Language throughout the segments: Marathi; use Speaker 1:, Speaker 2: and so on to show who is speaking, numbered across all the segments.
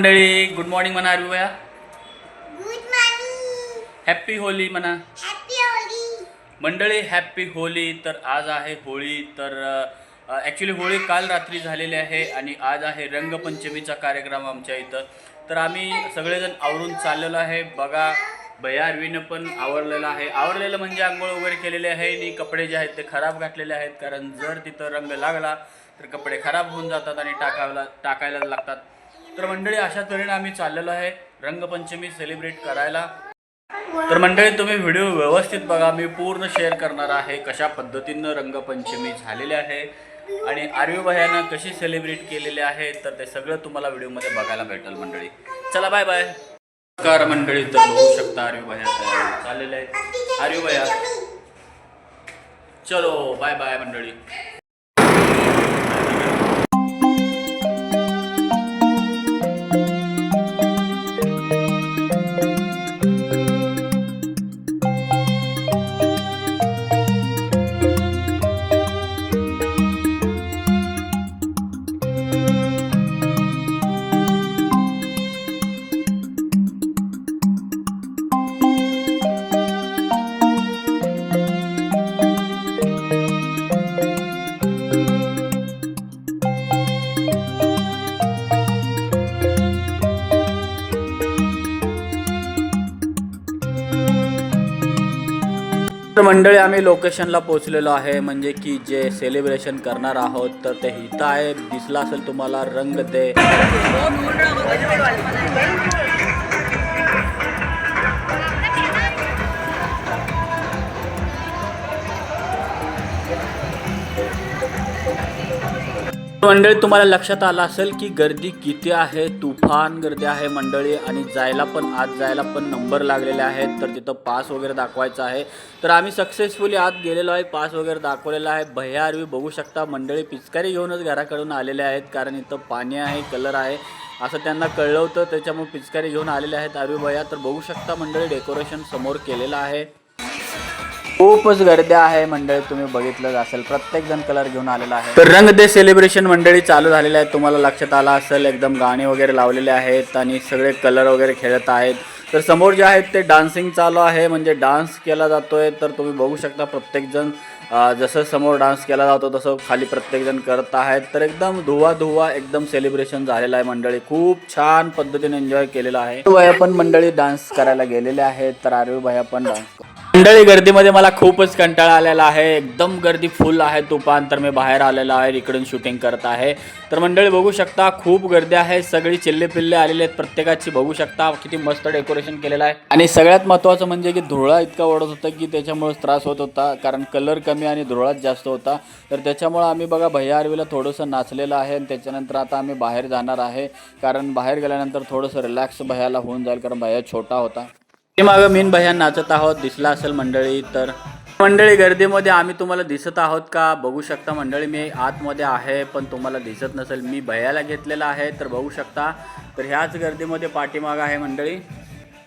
Speaker 1: मंडळी गुड मॉर्निंग म्हणा अरुया
Speaker 2: गुड मॉर्निंग
Speaker 1: हॅप्पी होली म्हणा. मंडळी हॅप्पी होली तर आज आहे होळी. तर ॲक्च्युली होळी काल रात्री झालेली आहे आणि आज आहे रंगपंचमीचा कार्यक्रम आमच्या इथं. तर आम्ही सगळेजण आवरून चाललेलो आहे. बघा भैया अरवीनं पण आवरलेलं आहे. आवरलेलं म्हणजे आंघोळ वगैरे केलेले आहे. आणि कपडे जे आहेत ते खराब घातलेले आहेत. कारण जर तिथं रंग लागला तर कपडे खराब होऊन जातात आणि टाकायला टाकायला लागतात. तर मंडळी अशा तऱ्हेने आम्ही चाललेलो आहे रंगपंचमी सेलिब्रेट करायला. तर मंडळी तुम्ही व्हिडिओ व्यवस्थित बघा. मी पूर्ण शेअर करणार आहे कशा पद्धतीनं रंगपंचमी झालेली आहे आणि आर्वी भयानं कशी सेलिब्रेट केलेली आहे तर ते सगळं तुम्हाला व्हिडिओमध्ये बघायला भेटेल मंडळी. चला बाय बाय नमस्कार मंडळी तर बघू शकता आर्वी भया तयार चाललेले आहेत. आर्वी भया. चलो बाय बाय मंडळी. तर मंडळी आम्ही लोकेशनला पोहोचलेलो आहे. म्हणजे की जे सेलिब्रेशन करणार आहोत तर ते हिथं आहे. दिसला असेल तुम्हाला रंग दे मंडळी तुम्हाला लक्षात आलं असेल की गर्दी किती आहे? तुफान गर्दी आहे मंडळी आणि जायला पण आज जायला पण नंबर लागलेले आहेत. तर तिथं पास वगैरे दाखवायचा आहे. तर आम्ही सक्सेसफुली आत गेलेलो आहे पास वगैरे दाखवलेला आहे. भैया आरवी बघू शकता मंडळी पिचकारी घेऊनच घराकडून आलेले आहेत कारण इथं पाणी आहे कलर आहे. असं त्यांना कळलं होतं त्याच्यामुळे पिचकारी घेऊन आलेले आहेत. आरवी भैया तर बघू शकता मंडळी डेकोरेशन समोर केलेलं आहे. खूपच गर्दी आहे मंडळी तुम्ही बघितलं असेल. प्रत्येक जण कलर घेऊन आलेला आहे. तर रंग दे सेलिब्रेशन मंडळी चालू झालेले आहेत तुम्हाला लक्षात आलं असेल एकदम गाणी वगैरे लावलेले आहेत आणि सगळे कलर वगैरे खेळत आहेत. तर समोर जे आहेत ते डान्सिंग चालू आहे. म्हणजे डान्स केला जातोय. तर तुम्ही बघू शकता प्रत्येकजण जसं समोर डान्स केला जातो तसं खाली प्रत्येक जण करत आहेत. तर एकदम धुवा धुवा एकदम सेलिब्रेशन झालेलं आहे मंडळी. खूप छान पद्धतीने एन्जॉय केलेला आहे. भैया पण मंडळी डान्स करायला गेलेले आहेत. तर आरवी भैया पण डान्स मंडळी गर्दीमध्ये मला खूपच कंटाळा आलेला आहे. एकदम गर्दी फुल आहे तुफान तर मी बाहेर आलेलो आहे इकडून शूटिंग करत आहे. तर मंडळी बघू शकता खूप गर्दी आहे. सगळी चिल्ले पिल्ले आलेले आहेत प्रत्येकाची. बघू शकता किती मस्त डेकोरेशन केलेलं आहे. आणि सगळ्यात महत्त्वाचं म्हणजे की धुळा इतका ओढत होता की त्याच्यामुळे त्रास होत होता कारण कलर कमी आणि धुळाच जास्त होता. तर त्याच्यामुळे आम्ही बघा भैया आरवीला थोडंसं नाचलेलं आहे आणि त्याच्यानंतर आता आम्ही बाहेर जाणार आहे. कारण बाहेर गेल्यानंतर थोडंसं रिलॅक्स भैयाला होऊन जाईल कारण भैया छोटा होता. ते मागं मीन भैया नाचत आहोत दिसला असेल मंडळी तर मंडळी गर्दीमध्ये आम्ही तुम्हाला दिसत आहोत का? बघू शकता मंडळी मी आतमध्ये आहे पण तुम्हाला दिसत नसेल. मी भयाला घेतलेला आहे तर बघू शकता. तर ह्याच गर्दीमध्ये पाठीमाग आहे मंडळी.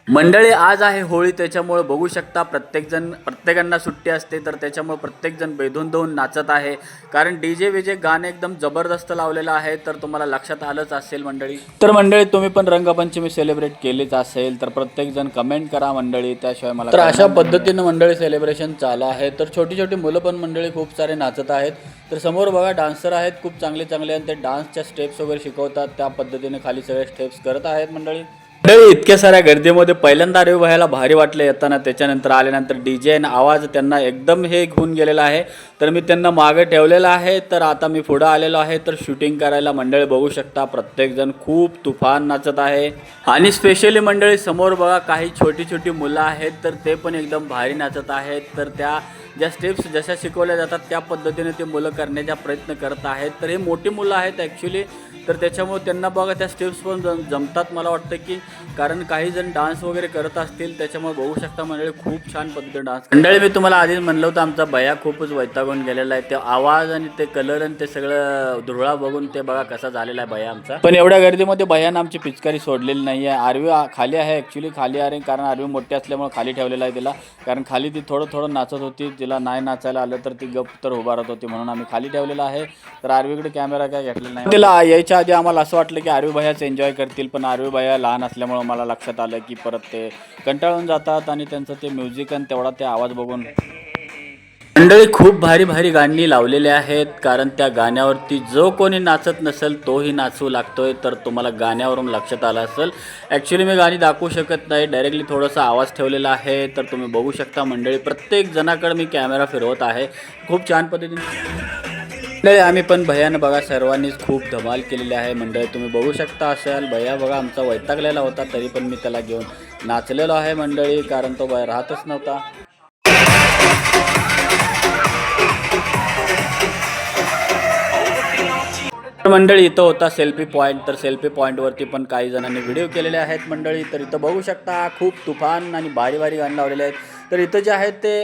Speaker 1: मंडळी आज आहे होळी त्याच्यामुळे बघू शकता प्रत्येकजण प्रत्येकांना सुट्टी असते तर त्याच्यामुळे प्रत्येकजण बेधून देऊन नाचत आहे. कारण डी जे विजे गाणे एकदम जबरदस्त लावलेलं आहे तर तुम्हाला लक्षात आलंच असेल मंडळी. तर मंडळी तुम्ही पण रंगपंचमी सेलिब्रेट केलीच असेल तर प्रत्येकजण कमेंट करा मंडळी त्याशिवाय मला तर अशा पद्धतीनं मंडळी सेलिब्रेशन चालू आहे. तर छोटी छोटी मुलं पण मंडळी खूप सारे नाचत आहेत. तर समोर बघा डान्सर आहेत खूप चांगले चांगले आणि ते डान्सच्या स्टेप्स वगैरे शिकवतात. त्या पद्धतीने खाली सगळे स्टेप्स करत आहेत मंडळी. मंडळी इतक्या साऱ्या गर्दीमध्ये पहिल्यांदा अरे व्हायला भारी वाटलं येताना. त्याच्यानंतर आल्यानंतर डी जे आवाज त्यांना एकदम हे घेऊन गेलेला आहे. तर मी त्यांना मागे ठेवलेलं आहे. तर आता मी पुढं आलेलो आहे. तर शूटिंग करायला मंडळी बघू शकता प्रत्येकजण खूप तुफान नाचत आहे. आणि स्पेशली मंडळी समोर बघा काही छोटी छोटी मुलं आहेत तर ते पण एकदम भारी नाचत आहेत. तर त्या ज्या स्टेप्स जशा शिकवल्या जातात त्या पद्धतीने ते मुलं करण्याचा प्रयत्न करत आहेत. तर हे मोठी मुलं आहेत ॲक्च्युली तर त्याच्यामुळे त्यांना बघा त्या स्टेप्स पण जम जमतात मला वाटतं की. कारण काही जण डान्स वगैरे करत असतील त्याच्यामुळे बघू शकता मंडळी खूप छान पद्धतीने डान्स मंडळी मी तुम्हाला आधीच म्हणलं होतं आमचा भया खूपच वैतागून गेलेला आहे. ते आवाज आणि ते कलर आणि ते सगळं धुळा बघून ते बघा कसा झालेला आहे भया आमचा. पण एवढ्या गर्दीमध्ये भयानं आमची पिचकारी सोडलेली नाही आहे आरवी खाली आहे ॲक्च्युली खाली आहे कारण आरवी मोठी असल्यामुळे खाली ठेवलेला आहे तिला. कारण खाली ती थोडं थोडं नाचत होती. तिला नाही नाचायला आलं तर ती गप तर उभा राहत होती म्हणून आम्ही खाली ठेवलेला आहे. तर आरवीकडे कॅमेरा काय घेतलेला नाही. तिला यायच्या आधी आम्हाला असं वाटलं की आरवी भैयाच एन्जॉय करतील पण आरवी भैया लहान असल्यामुळं मला लक्षात आलं की परत ते कंटाळून जातात आणि त्यांचं ते म्युझिक आणि तेवढा ते आवाज बघून मंडळी खूप भारी भारी गाणी लावलेली आहेत कारण त्या गाण्यावरती जो कोणी नाचत नसेल तोही नाचू लागतोय. तर तुम्हाला गाण्यावरून लक्षात आलं असेल. ॲक्च्युली मी गाणी दाखवू शकत नाही डायरेक्टली थोडासा आवाज ठेवलेला आहे. तर तुम्ही बघू शकता मंडळी प्रत्येक जणाकडे मी कॅमेरा फिरवत आहे. खूप छान पद्धतीने मंडळी आम्ही पण भैयानं बघा सर्वांनीच खूप धमाल केलेली आहे. मंडळी तुम्ही बघू शकता असाल भैया बघा आमचा वैतागलेला होता तरी पण मी त्याला घेऊन नाचलेलो आहे मंडळी कारण तो बाहेर राहतच नव्हता. मंडळी इथं होता सेल्फी पॉईंट तर सेल्फी पॉईंटवरती पण काही जणांनी व्हिडिओ केलेले आहेत मंडळी. तर इथं बघू शकता खूप तुफान आणि भारी भारी गाणी लावलेले आहेत. तर इथं जे आहेत ते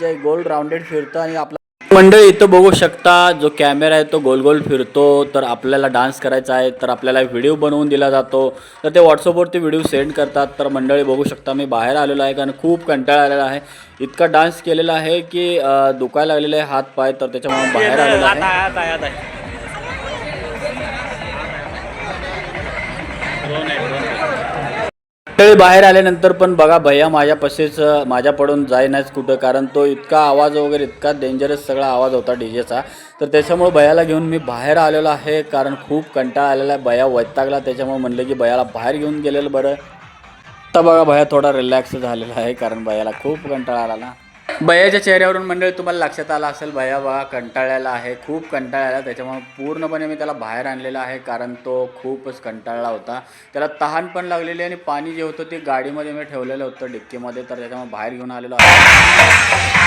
Speaker 1: जे गोल राऊंडेड फिरतं आणि आपला मंडळी इथं बघू शकता जो कॅमेरा आहे तो गोल गोल फिरतो. तर आपल्याला डान्स करायचा आहे तर आपल्याला व्हिडिओ बनवून दिला जातो. तर ते व्हॉट्सअपवरती व्हिडिओ सेंड करतात. तर मंडळी बघू शकता मी बाहेर आलेलो आहे कारण खूप कंटाळा आलेला आहे. इतका डान्स केलेला आहे की दुखायला लागलेला आहे हात पाय तर त्याच्यामुळे बाहेर आलेला आहे. मंडळी बाहेर आल्यानंतर पण बघा भैया माझ्यापाशीच माझ्या पडून जाईनाच कुठं कारण तो इतका आवाज वगैरे इतका डेंजरस सगळा आवाज होता डी जेचा तर त्याच्यामुळे भयाला घेऊन मी बाहेर आलेलो आहे कारण खूप कंटाळा आलेला आहे. भया वैतागला त्याच्यामुळे म्हणलं की भयाला बाहेर घेऊन गेलेलं बरं. तर बघा भया थोडा रिलॅक्स झालेला आहे कारण भयाला खूप कंटाळा आला ना. भयाच्या चेहऱ्यावरून मंडळी तुम्हाला लक्षात आलं असेल भया बघा कंटाळ्याला आहे खूप कंटाळ्याला त्याच्यामुळे पूर्णपणे मी त्याला बाहेर आणलेला आहे कारण तो खूपच कंटाळला होता. त्याला तहान पण लागलेली आणि पाणी जे होतं ते गाडीमध्ये मी ठेवलेलं होतं डिक्कीमध्ये तर त्याच्यामुळे बाहेर घेऊन आलेलो आहे.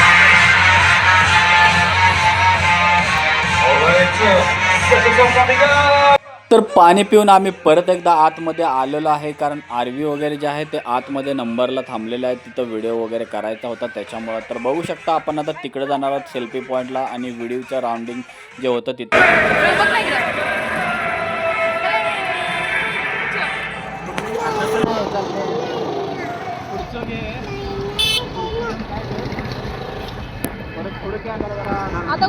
Speaker 1: पाणी पिऊन आम्ही परत एकदा आतमध्ये आलेलो आहे कारण आरवी वगैरे जे आहे ते आतमध्ये नंबरला थांबलेलं आहे तिथं व्हिडिओ वगैरे करायचा होता त्याच्यामुळं तर बघू शकता आपण आता तिकडे जाणार आहोत सेल्फी पॉईंटला आणि व्हिडिओचं राऊंडिंग जे होतं तिथं.
Speaker 3: आता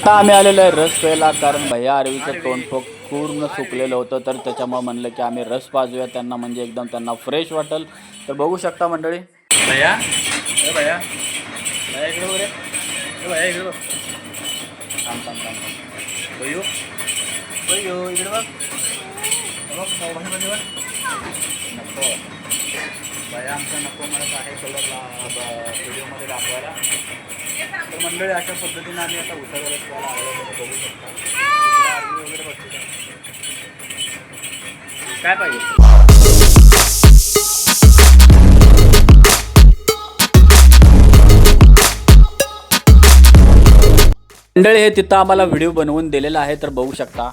Speaker 1: आता आम्ही आलेलो आहे रस प्यायला कारण भैया आरवीचं तोंडफोक पूर्ण सुकलेलं होतं तर त्याच्यामुळे म्हणलं की आम्ही रस पाजूया त्यांना म्हणजे एकदम त्यांना फ्रेश वाटेल. तर बघू शकता मंडळी. भैया? ए भैया. भैया इकडे बघ रे. ए भैया इकडे बघ थांब थांब थांब भैयू भैयू इकडे बघ. बघ मोबाईलमध्ये बघ. नको. भैया आमचा नको म्हणत आहे कलरला व्हिडिओमध्ये दाखवायला. तर मंडळी अशा पद्धतीने आम्ही आता उसाला रस्त्याला आलेलो बघू शकता. वगैरे बसलेली काय पाहिजे? मंडळी हे तिथं आम्हाला व्हिडिओ बनवून दिलेला आहे तर बघू शकता.